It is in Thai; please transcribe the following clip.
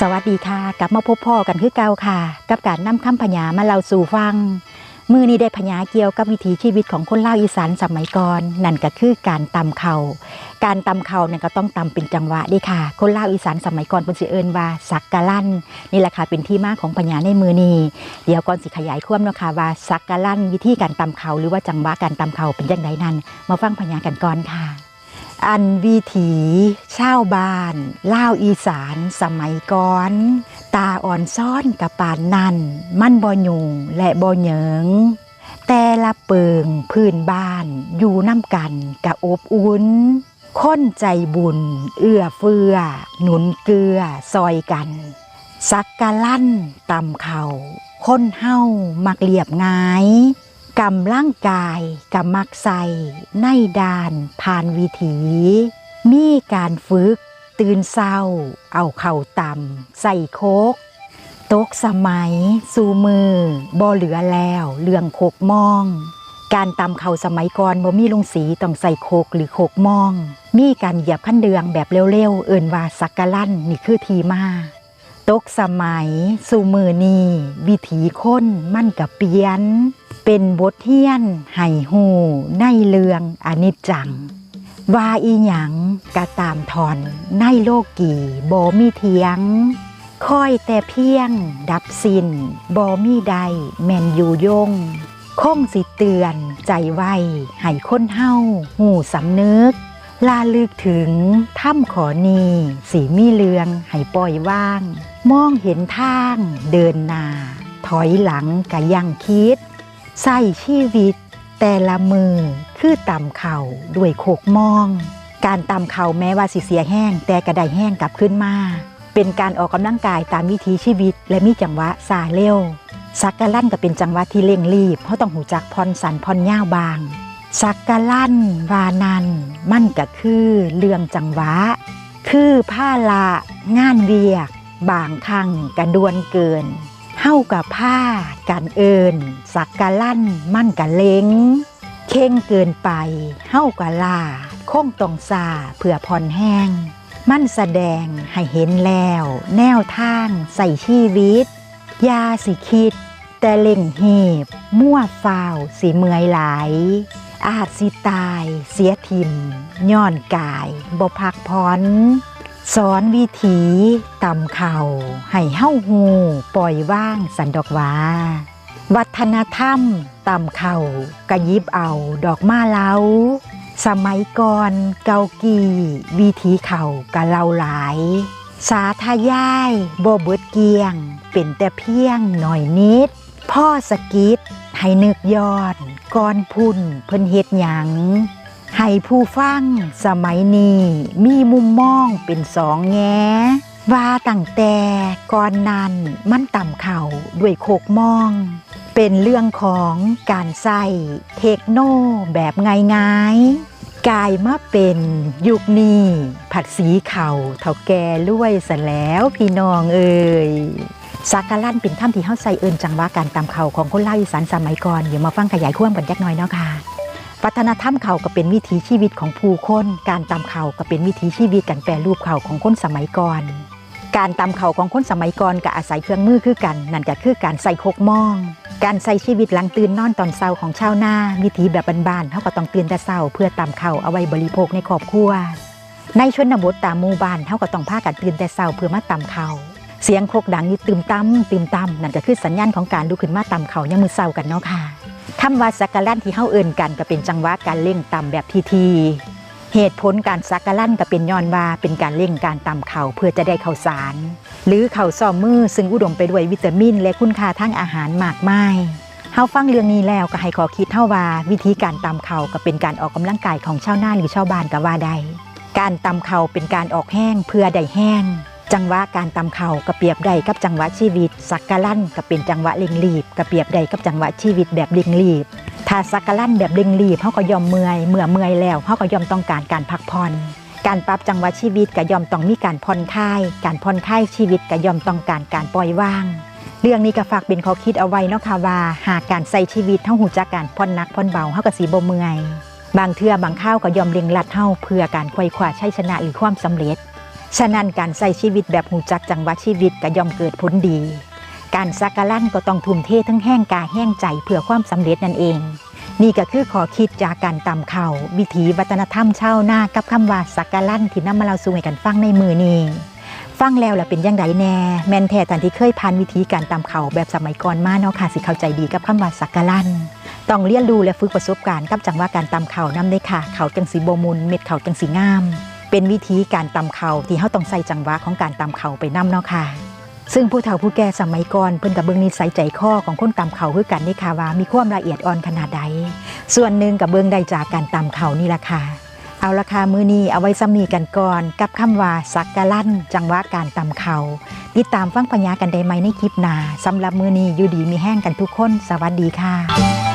สวัสดีค่ะ กลับมาพบพ่อกันคือเก่าค่ะ กับการนำคำพญามาเล่าสู่ฟัง มือนี้ได้พญาเกี่ยวกับวิถีชีวิตของคนเล่าอีสานสมัยก่อนนั่นก็คือการตำเขาการตำเข่าเนี่ยก็ต้องตำเป็นจังหวะดีค่ะ คนเล่าอีสานสมัยก่อนเป็นสิเอิญว่าสักกะลั่นนี่แหละค่ะเป็นที่มาของพญาในมือนี้เดี๋ยวก่อนสิขยายความเนาะค่ะว่าสักกะลั่นวิธีการตำเขาหรือว่าจังหวะการตำเข่าเป็นยังไงนั้นมาฟังพญากันก่อนค่ะ อันวิถีชาวบ้านเล่าวอีสานสมัยก่อน ตาอ่อนซ่อนกับปานนั่น มันบ่ยุงและบ่เหยิง แต่ละเปิงพื้นบ้านอยู่น้ำกันกะอบอุ่นค้นใจบุญ เอื้อเฟื้อ หนุนเกลือซอยกัน สักกะลั่นตำเขาค้นเฮามักเรียบง่าย กำร่างกายกำมักใส่ในดานผ่านวิถี มีการฝึก ตื่นเศร้า เอาเข่าต่ำใส่โคกตกสมัย สูมือบ่เหลือแล้วเรื่องโคกมอง การตำเข่าสมัยก่อนบ่มีลงสีต้องใส่โคกหรือโคกมอง มีการเหยียบขั้นเดืองแบบเร็วๆ เอิ่นว่าสักกะลั่นนี่คือทีมา ตกสมัย สู่มือนีวิถีคนมั่นกับเปลี่ยน เป็นบทเทียนไห้หูในเรืองอนิจจัง ว่าอีหยังกะตามทอนในโลกีบ่มีเทียงค่อยแต่เพียง ดับสินบ่มีใด แม่นอยู่ยงคงสิเตือนใจไว้ให้คนเฮาหูสำนึก ลาลึกถึงถ้ำขอนีสีมีเลืองให้ปล่อยว่าง มองเห็นทางเดินนา ถอยหลังกะยังคิด ใส่ชีวิต แต่ละมือคือตำเข่าด้วยโคกมอง การตำเข่าแม้ว่าสิเสียแห้ง แต่กระไดแห้งกลับขึ้นมา เป็นการออกกำลังกายตามวิถีชีวิต และมีจังหวะซาเร็วสักกะลั่นก็เป็นจังหวะที่เร่งรีบเพราะต้องหูจักพรสันพรย่าวบาง สักกะลั่นวานัน มันก็คือเรื่องจังหวะ คือผ้าละงานเวียก บางครั้งกระดวนเกินเฮากับผ้ากันเอินสักกะลั่นมั่นกะเล้งเข่งเกินไปเฮากะลาคงตองซาเพื่อผ่อนแห้ง มันแสดงให้เห็นแล้ว แนวทางใส่ชีวิต ยาสิคิด แต่เล่งหีบ มั่วฟาวสิเมื่อยหลาย อาจสิตาย เสียทิมย้อนกายบ่พักพรสอนวิถีตำเข่าให้เฮ้าหูปล่อยว่างสันดอกวาวัฒนธรรมตำเข่ากระยิบเอาดอกมาเล้า สมัยก่อนเกากีวิถีเข่ากะเล่าหลาย สาธยายบ่เบิดเกียง เป็นแต่เพียงหน่อยนิด พ่อสกิด ให้นึกยอดก่อนพุ่นเพิ่นเฮ็ดหยังให้ผู้ฟังสมัยนี้มีมุมมองเป็นสองแง่ว่าตั้งแต่ก่อนนั้นมันต่ำเข่าด้วยโคกมอง เป็นเรื่องของการใส่เทคโนแบบง่ายๆกลายมาเป็นยุคนี้ผัดสีเข่าเท่าแก่ลุวยซะแล้วพี่น้องเอ่ย สักกะลั่นเป็นถ้ำที่เฮาใส่เอินจังหวะการตำเข่าของคนล่าอีสานสมัยก่อนเดี๋ยวมาฟังขยายความกันจักน่อยเนาะค่ะวัฒนธรรมเขาก็เป็นวิถีชีวิตของผู้คน การตำเขาก็เป็นวิถีชีวิตการแปรรูปเขาของคนสมัยก่อน การตำเขาของคนสมัยก่อนก็อาศัยเครื่องมือคือกันนั่นก็คือการใส่โคกมอง การใส่ชีวิตหลังตื่นนอนตอนเช้าของชาวนาวิถีแบบบ้านๆเขาก็ต้องตื่นแต่เช้าเพื่อตำเขาเอาไว้บริโภคในครอบครัวในชนบทตามหมู่บ้านเขาก็ต้องพากันตื่นแต่เช้าเพื่อมาตำเขา เสียงโคกดังนี่ตืมตั้มตืมตั้มนั่นก็คือสัญญาณของการลุกขึ้นมาตำเขายังมือเช้ากันเนาะค่ะคำว่าสักกะลั่นที่เฮาเอินกันก็เป็นจังหวะการเล่งต่ำแบบทีทีเหตุผลการสักกะลั่นก็เป็นย้อนว่าเป็นการเล่งการต่ำเข่าเพื่อจะได้ข้าวสาร หรือข้าวซ้อมมือซึ่งอุดมไปด้วยวิตามิน และคุณค่าทางอาหารมากมายเฮาฟังเรื่องนี้แล้วก็ให้ขอคิดเท่าว่าวิธีการตำเข่าก็เป็นการออกกำลังกายของชาวนาหรือชาวบ้านก็ว่าได้การตำเข่าเป็นการออกแห้งเพื่อได้แห้ง จังหวะการตำเข่าก็เปียบได้กับจังหวะชีวิต สักกะลั่นก็เป็นจังหวะเร่งรีบก็เปียบได้กับจังหวะชีวิตแบบเร่งรีบ ถ้าสักกะลั่นแบบเร่งรีบเขาก็ยอมเมื่อยเมื่อเมื่อยแล้วเขาก็ยอมต้องการการพักผ่อนการปรับจังหวะชีวิตก็ยอมต้องมีการผ่อนคลาย การผ่อนคลายชีวิตก็ยอมต้องการการปล่อยว่าง เรื่องนี้ก็ฝากเป็นข้อคิดเอาไว้เนาะค่ะว่า หากการใส่ชีวิตเท่าหูจักการผ่อนหนักผ่อนเบาเฮาก็สิบ่เมื่อย บางเทื่อบางข้าวก็ยอมเล็งลัดเฮาเพื่อการควยคว้าชัยชนะหรือความสำเร็จ ฉะนั้นการใช้ชีวิตแบบหูจักจังหวะชีวิตก็ย่อมเกิดผลดี การสักการลั่นก็ต้องทุ่มเททั้งแห้งกายแห้งใจเพื่อความสำเร็จนั่นเอง นี่ก็คือขอคิดจากการตำเข่าวิถีวัฒนธรรมชาวนากับคำว่าสักการลั่นที่นำมาเล่าสู่ให้กันฟังในมือนี้ฟังแล้วล่ะเป็นยังไงแน่ แมนแท้ทันที่เคยผ่านวิธีการตำเข่าแบบสมัยก่อนมาเนาะค่ะสิเข้าใจดีกับคำว่าสักการลั่นต้องเรียนรู้และฝึกประสบการณ์กับจังหวะการตำเข่านำได้ค่ะ เขาจังสีโบมุนเม็ดเขาจังสีงาม เป็นวิธีการตำเข่าที่เขาต้องใส่จังหวะของการตำเข่าไปนำเนาะค่ะ ซึ่งผู้เฒ่าผู้แก่สมัยก่อนเพิ่นกับเบิ่งนิสัยใจคอของคนตำเข่าคือกันนี่ค่ะว่ามีความละเอียดอ่อนขนาดใด ส่วนหนึ่งกับเบิ่งได้จากการตำเข่านี่ละค่ะเอาราคามือนี้เอาไว้ซ้ำนีกันก่อน กับคำว่าสักกะลั่นจังหวะการตำเข่าติดตามฟังปัญญากันได้ไหมในคลิปหนาสำหรับมือนี้อยู่ดีมีแห้งกันทุกคน สวัสดีค่ะ